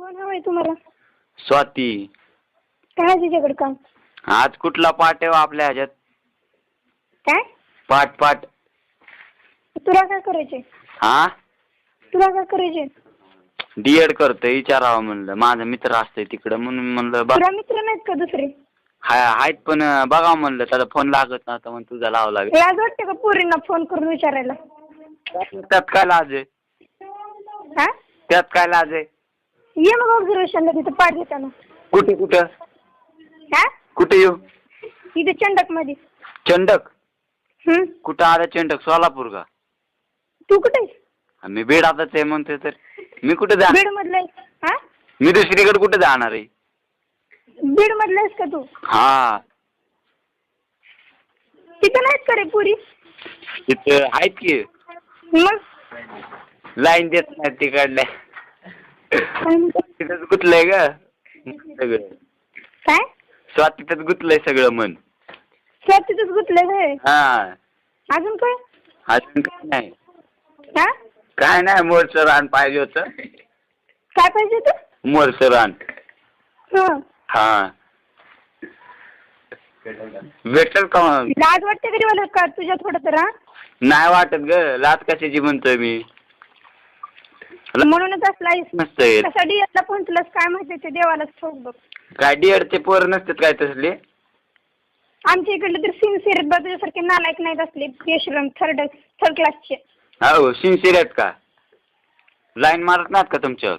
कोण हवंय तुम्हाला? स्वाती. काय तुझ्याकडे काम? आज कुठला पाठ आहे हो आपल्या ह्याच्यात? काय? पाठ पाठ. तुला काय करायचे हा? तुला काय करायचे डीएड करतोय विचारावं म्हणलं. माझा मित्र असतोय तिकडं म्हणून म्हणलं बघ. तुला मित्र नाहीत का दुसरे? हाय आहेत पण अं, बघावं म्हणलं. त्याला फोन लागत नव्हता म्हणून तुझा लावा लागेल. लाज वाटते का पोरींना फोन करून विचारायला? त्यात काय लाज आहे? हा? त्यात काय लाज आहे? ये मग ऑब्झर्वेशनला तिथं पाठ देताना. कुठे कुठं? हा? कुठे येऊ? इथे चंडक? मध्ये चंडक कुठं आलं चंडक? सोलापूर का? तू कुठे? मी बीडातच आहे म्हणतोय तर. मी कुठे जा बीड मधला हा? मी दुसरीकडे कुठे जाणार आहे? बीड मधला आहेस का तू? हा. तिथं नाहीत का रे पुरी? तिथं आहेत की. मग? लाईन देत नाही तिकडल्या. काय म्हणतो? तिथंच गुतलंय ग. सगळं. काय? स्वातीतच गुतलंय सगळं मन तिथंच गुतलंय होय. हा. अजून काय? अजून काय नाही. हा? काय नाही मोरचं रान पाहिजे होतं. काय पाहिजे तू मोरचं रान. हं. हा. भेटेल का लाज वाटते कधी मला का? तुझ्या थोडं तर हा? नाही वाटत ग. लाच कशाची म्हणतोय मी? म्हणूनच असला कसा डिएसला पोहोचलास? काय माहिती? ते देवालाच ठोक बघ. काय डिअरचे पोर नसतात काय तसले? आमच्या इकडले तर सिन्सिअर तुझ्यासारखे नालायक नाहीत असले. यशवंत थर्ड थर्ड क्लासचे हो सिन्सिअर आहेत का? लाईन मारत नाहीत का तुमच्यावर?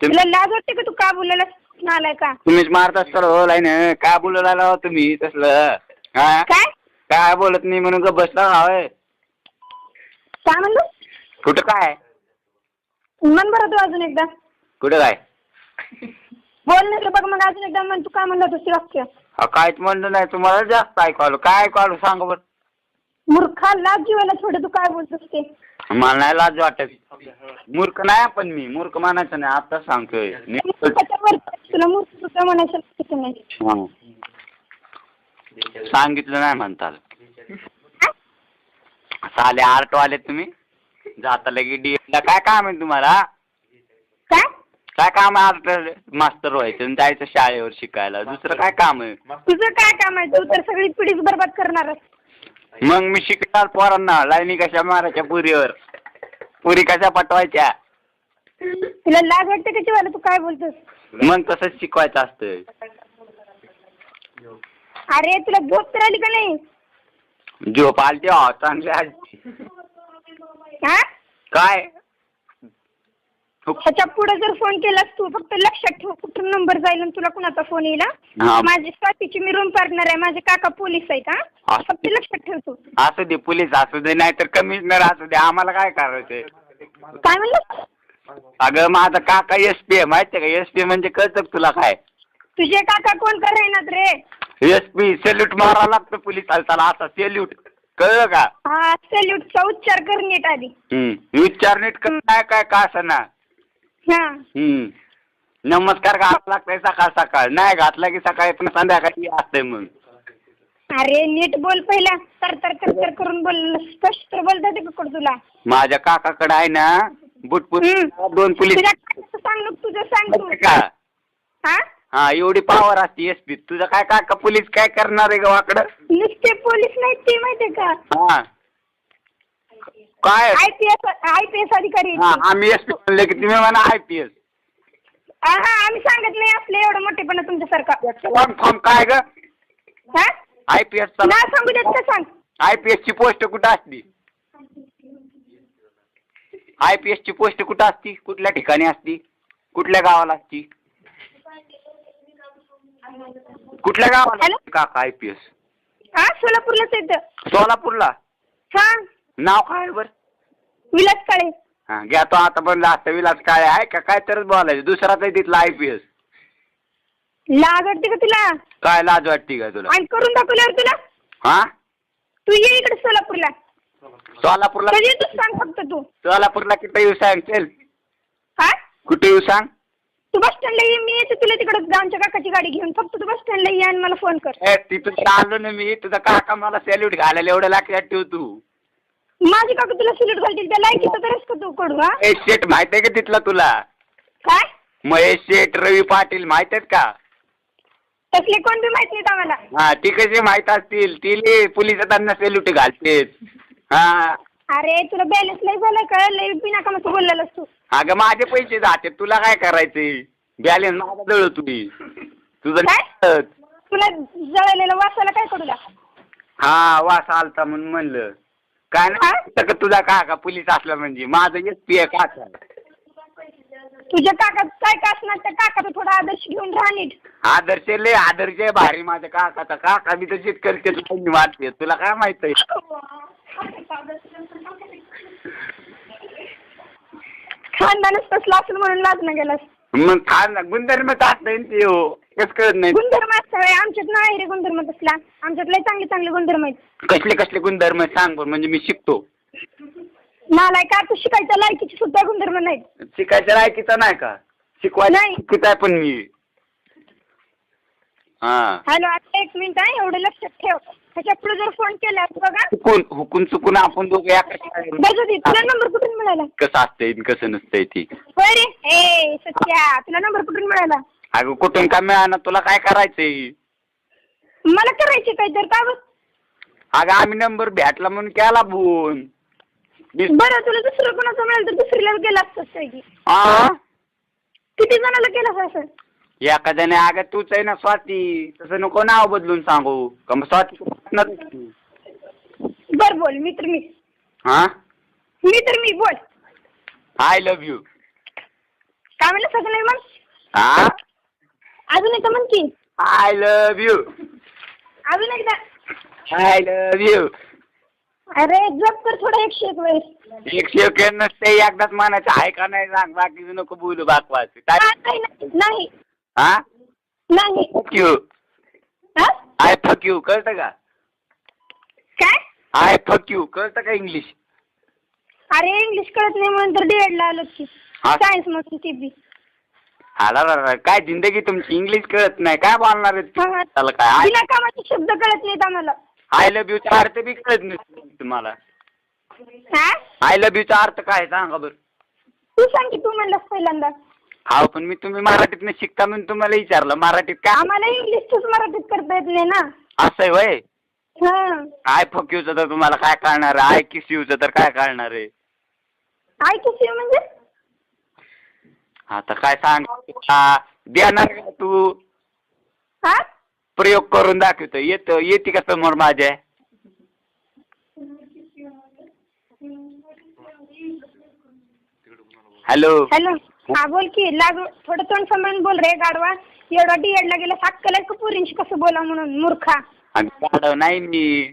तुम- तुला लाज वाटते का तू का बोलायला नालाय का तुम्हीच मारत असताल हो लाईन काय बोलायला हो तुम्ही तसलं. हा? काय? काय बोलत नाही म्हणून का बसला हवंय काय म्हणलो? कुठं काय? मन बरं तू अजून एकदा. कुठं काय? बोल नाही तर बघ मग अजून एकदा म्हण तू काय म्हणलं होतं ते वाक्य काहीच म्हणलं नाही तुम्हाला जास्त ऐकू आलो. काय ऐकू आलो सांगा बरं. मूर्खा लाज जीवाला थोडं तू काय बोलतोस ते मला नाही लाज वाटत. मूर्ख नाही पण मी मूर्ख मानायचं नाही. आता सांगतोय. त्याच्यावर तुला मूर्ख तुझं म्हणायचं नाही हा. सांगितलं नाही म्हणताल? साले आर्ट वाले तुम्ही? जाता लगे डीएला काय काम आहे तुम्हाला? काय? काय काम आहे आर्ट मास्टर व्हायचं आणि जायचं शाळेवर शिकायला? दुसरं काय काम आहे? तुझं काय काम आहे? तू तर सगळी पिढीच बरबाद करणारच मग मी शिकणार पोरांना लाईनी कशा मारायच्या पुरीवर? पुरी कशा पटवायच्या? तुला लाज वाटते का जीवाला? तू काय बोलतोस? मग तसंच शिकवायचं असतं अरे तुला झोप तर आली का नाही? झोप आलती हो चांगली आलती. हा? काय? ह्याच्या पुढे जर फोन केलास तू फक्त लक्षात ठेव कुठून नंबर जाईल आणि तुला कुणाचा फोन येईल हा? हा. माझी स्वातीची मी रूम पार्टनर आहे माझे काका पोलीस आहेत हा? हा. फक्त लक्षात ठेव तू. असू दे पोलीस असू दे नाहीतर कमिशनर असू दे आम्हाला काय करायचंय? काय म्हणलं? अगं माझा काका एस पी आहे माहितीये का? एस पी म्हणजे कळतं का तुला काय? तुझे काका कोण करायनात रे? एस पी सेल्यूट मारावं लागतं पोलीस त्याला आता सेल्यूट कळलं का? हा सॅल्यूटचा उच्चार कर नीट आधी. हम्म. उच्चार नीट कर काय काय का असं ना हा. हम्म. नमस्कार घालावा लागतंय सकाळ सकाळ. नाही घातला की सकाळी पण संध्याकाळी असतंय मग अरे नीट बोल पहिला. तर तर तर तर करून बोल. स्पष्ट बोलता येते का तुला. माझ्या काकाकडे आहे ना बुटपुट हम्म. दोन पोलीस तुझ्या काकाचं सांग ना तुझं सांग तू. माहितीये का? हा? हा एवढी पावर असते एस पी तुझं काय काका पोलीस काय करणार आहे गावाकडं? नुसते पोलीस नाहीत ते माहितीये का? हा. काय? I P S I P S अधिकारी आहेत हा ते. आम्ही एस पी म्हणले की तुम्ही म्हणा आय पी एस आम्ही सांगत नाही असले एवढं मोठेपणा तुमच्यासारखा. फॉर्म फॉर्म काय ग? हा? आय पी एस ना सांगू देत का सांग? आय पी एस ची पोस्ट कुठं असती? आय पी एस ची पोस्ट कुठं असती? कुठल्या ठिकाणी असती? कुठल्या गावाला असती? कुठल्या गावाला? असती काका आय पी एस हा सोलापूरलाच येतं सोलापूरला? हा. नाव काय बरं? विलास काळे. हा घ्या तो आता पण लास्ट विलास काय आहे का? काय तरच बोलायचं? दुसराच आहे तिथला आय पी एस लाज वाटते का तुला? काय लाज वाटते का तुला? आणि करून दाखवल्यावर तुला? हा? तू ये इकडे सोलापूरला. सोलापूरला? कधी येतोस सांग फक्त तू. सोलापूरला कुठे येऊ सांग चल हा? कुठे येऊ सांग? तू बस स्टँडला ये मी येते तुला तिकडे. आमच्या काकाची गाडी घेऊन. फक्त तू बस स्टँडला ये आणि मला फोन कर. ए तिथून आलो ना मी. तुझा काका मला सॅल्यूट घालायला एवढं लक्षात ठेव तू. माझे काका तुला सिलेक्ट घालतील. त्या लायकीचं तरच का तू कडू हा? ए शेट माहितीये का तिथला तुला? काय? महेश शेठ रवी पाटील माहीत आहेत का? तसले कोण बी माहीत नाहीत आम्हाला. हा ती कशी माहीत असतील? ती पोलिसात त्यांना सेल्युटी घालतेत हा. अरे तुला बॅलन्स लय झालं का? लय बिना कामाचं बोललेलंस तू. अगं माझे पैसे जाते. तुला काय करायचंय? बॅलेन्स माझा जळ तुम्ही तुझं काय? नाही. तुला जळलेलं वासाला काय करू हा वास आलता म्हणून म्हणलं. काय? नाही का तुझा काका पोलीस असला म्हणजे? माझं एस पी आहे काका तुझ्या काकात काय का असणार? त्या काकाचा थोडा आदर्श घेऊन राहा नीट. आदर्श लय आदर्श आहे भारी. माझ्या काकाचा काका बी तशीच करते तुला वाटते तुला काय माहीत आहे? खानदानच तसलं असेल म्हणून लाजणं गेलास मग खान गुंधर्म असतं ते हो. कस कळत नाही? गुणधर्म असतं आमच्यात नाही रे गुणधर्म तसला. आमच्यात लय चांगले चांगले गुणधर्म आहेत. कसले कसले गुणधर्म आहेत सांग बरं म्हणजे मी शिकतो. नालाय का तू शिकायच्या लायकीचे सुद्धा गुणधर्म नाहीत. शिकायच्या लायकीचा नाही का? शिकवायला नाही. शिकत आहे पण मी. हॅलो आता एक मिनिट आहे एवढं लक्षात ठेव. त्याच्या पुढे जर फोन केला बघा. चुकून हुकून चुकून आपण दोघं बघू दे तुला नंबर कुठून मिळाला? कसं असतंय आणि कसं नसतंय ती? होय रे. ए सत्या तुला नंबर कुठून मिळाला? अगं कुठून का मिळाना तुला काय करायचंय? मला करायचे काय तर का बरं? अगं आम्ही नंबर भेटला म्हणून केला फोन दिस- बरं तुला दुसरं कोणाचं मिळालं तर दुसरीला गेला असतं काय की? आ? किती जणाला केलं असं? एखाद्याने अगं तूच आहे ना स्वाती तसं नको नाव बदलून सांगू. का मग स्वाती न- बर बोल मी तर मी. हा? मी तर मी बोल. आय लव्ह यू काय म्हणलं सगळं नाही मग? हा? अजून एकदा म्हण की. आय लव्ह यू अजून एकदा. आय लव्ह यू अरे जप कर थोडं एकशे एक वेळेस एक सेकंड नसते एकदाच म्हणायचं आहे का नाही सांग बाकीचं नको बोलू बाकवास नाही, नाही. हा? नाही. फक यू हा? आय फक यू कळतं का? काय? आय फक यू कळतं का इंग्लिश अरे इंग्लिश कळत नाही म्हणून तर डीएड ला आलो की. हा? सायन्स मधून ती बी. आला रा रा, काय जिंदगी तुमची? इंग्लिश कळत नाही. काय बोलणार आहे हा, हा. त्याला काय? बिना कामाचे शब्द कळत नाहीत आम्हाला. आय लव्ह यूचा अर्थ बी कळत नाही तुम्हाला. हा? आय लव्ह यूचा अर्थ काय? सांगा बरं. तू सांग की तू म्हणलास पहिल्यांदा. हा पण मी तुम्ही मराठीतनं शिकता म्हणून तुम्हाला विचारलं मराठीत काय? आम्हाला इंग्लिशच मराठीत करता येत नाही ना. असं आहे वय? हा. आय फक यूचं तर तुम्हाला काय कळणार आहे? आय किस यूचं तर काय कळणार आहे? ऐकूच म्हणजे? आता काय सांग? हा, देणार का तू. हा? प्रयोग करून दाखवतो. येतो येते का समोर माझ्या? हॅलो. हॅलो. हा बोल की. लाग थोडं तोंड सांभाळून बोल रे गाडवा एवढा डीएड ला गेला सात का पुरींशी कसं बोला म्हणून मूर्खा. गाडव नाही मी.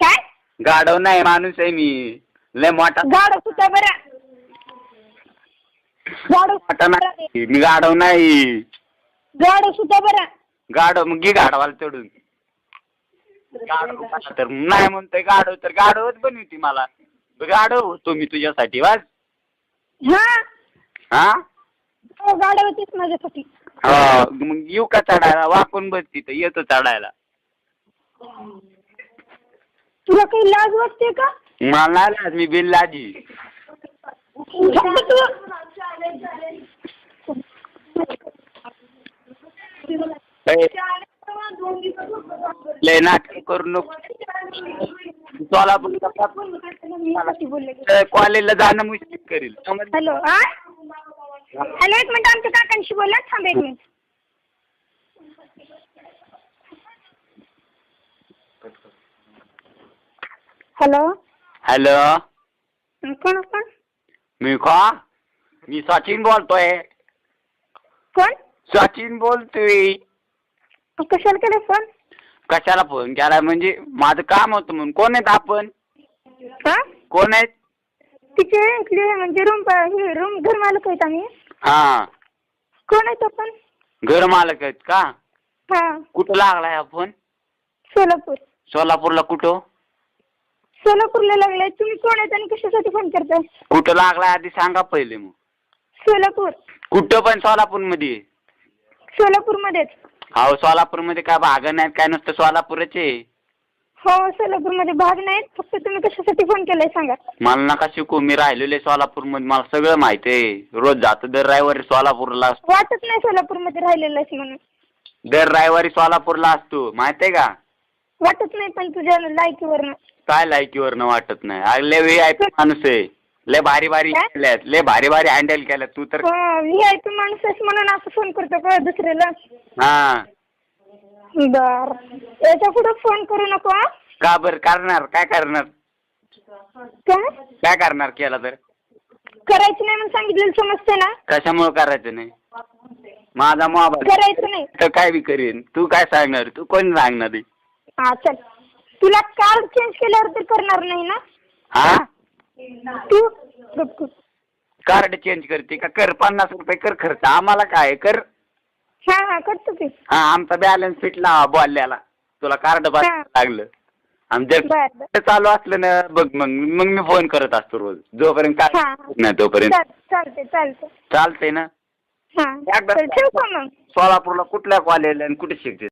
काय? गाडव नाही माणूस आहे मी. लय मोठा. गाडव सुद्धा बरं? गाडव मोठा नाही मी गाडव नाही. गाडव सुद्धा बरं. गाडव मग गाडवाला चढून गाढव मला तर नाही म्हणतोय गाडव तर गाडवच बनवती मला. गाडव होतो मी तुझ्यासाठी वाज हा? हा? हो होतीच माझ्यासाठी. हा, मग येऊ का चढायला? वाकून बस तिथं येतो चढायला. तुला काही लाज वाटते का? मला लाज, मी बिल्लाजी फक्त तू ए, लय नाटक करू नको. सोलापूर कॉलेजला जाणं मुश्किल करेल. समजलं? हॅलो हा हॅलो एक मिनिट आमच्या काकांशी बोला. थांब एक मिनिट. हॅलो. हॅलो. कोण आपण मी का मी सचिन बोलतोय. कोण? सचिन बोलतोय. कशाला केलं फोन? कशाला फोन केला? म्हणजे माझं काम होतं म्हणून. कोण आहेत आपण? हा? कोण आहेत? तिचे इथले म्हणजे रूम हे रूम घर मालक आहेत आम्ही. हा. कोण आहेत आपण? घर मालक आहेत का? हा. कुठं लागलाय फोन? सोलापूर. सोलापूरला कुठं? सोलापूरला लागलाय. तुम्ही कोण आहेत आणि कशासाठी फोन करताय? कुठं लागलाय आधी सांगा पहिले मग. सोलापूर. कुठं पण सोलापूरमध्ये. सोलापूरमध्येच. हो सोलापूरमध्ये काय भाग नाहीत काय नुसतं सोलापूरच आहे. हो सोलापूरमध्ये भाग नाहीत. फक्त तुम्ही कशासाठी फोन केलाय सांगा. मला नका शिकू मी राहिलेले सोलापूरमध्ये. मला सगळं माहिती आहे. रोज जातो दर रविवारी सोलापूरला असतो. वाटत नाही सोलापूरमध्ये राहिलेलं आहेस म्हणून. दर रविवारी सोलापूरला असतो. माहिती आहे का? वाटत नाही पण तुझ्या लायकीवरनं. काय लायकीवरनं वाटत नाही? अरे लय व्ही आय पी माणूस आहे. लय भारी भारी काय? केल्यात. लय भारी भारी हँडल केल्यात. तू तर व्ही आय पी माणूस आहेस म्हणून असं फोन करतो का दुसऱ्याला? हा. बर. याच्यापुढे फोन करू नको हा? का बर? करणार. काय करणार? काय? काय करणार केला तर? करायचं नाही म्हणून सांगितलेलं समजते ना? कशामुळे करायचं नाही? माझा मोबाईल करायचं नाही. तर काय बी करीन. तू काय सांगणार? तू कोण सांगणार आहे? हा चल. तुला कार्ड चेंज केल्यावर तर करणार नाही ना? हा? तू गप. कार्ड चेंज करते का? कर. पन्नास रुपये कर खर्च. आम्हाला काय? कर. हा हा करतो की. हा आमचा बॅलन्स फिटला बोलल्याला. तुला कार्ड हा. लागलं. आणि जर बर बर. चालू असलं ना बघ मग मग मी फोन करत असतो रोज. जोपर्यंत काय. नाही तोपर्यंत. चाल चालते चालते चालतंय ना? हा. एकदा- चल ठेवू का मग? सोलापूरला कुठल्या कॉलेजला आणि कुठे शिकते